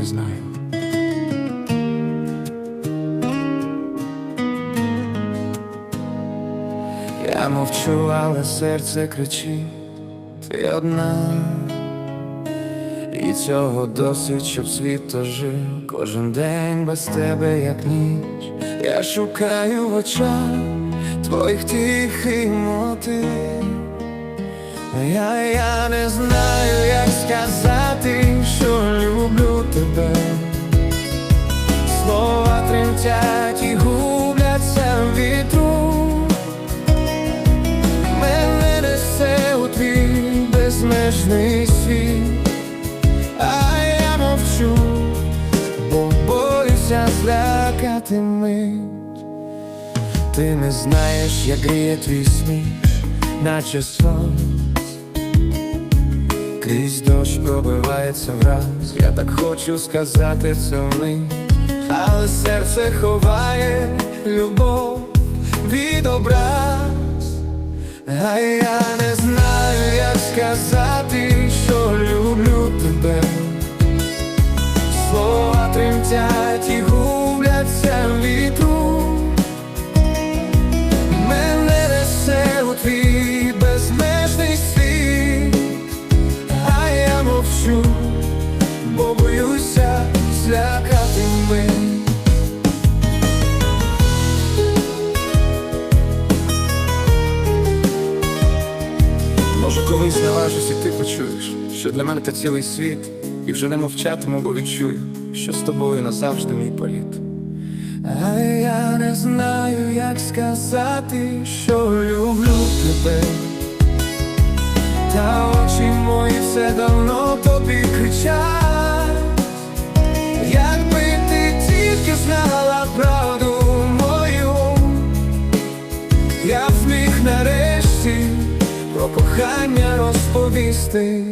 не знаю. Я мовчу, але серце кричить ти одна, і цього досить, щоб світ жив кожен день без тебе, як ніч. Я шукаю в очах твоїх тихий мотив я, я не знаю, як сказати, що люблю тебе. Слова тремтять і губляться в вітру. Мене несе у твій безмежний світ, а я мовчу, бо боюся злякати мить. Ти не знаєш, як гріє твій сміх, наче сон. Крізь дощ пробивається враз, я так хочу сказати це вмить, але серце ховає любов від образ, а я не знаю, як сказати, що люблю тебе. Слова тремтять і злякати. Може, колись наважусь і ти почуєш, що для мене ти цілий світ, і вже не мовчатиму, бо відчую, що з тобою назавжди мій політ. А я не знаю, як сказати, що люблю тебе. Нарешті про кохання розповісти.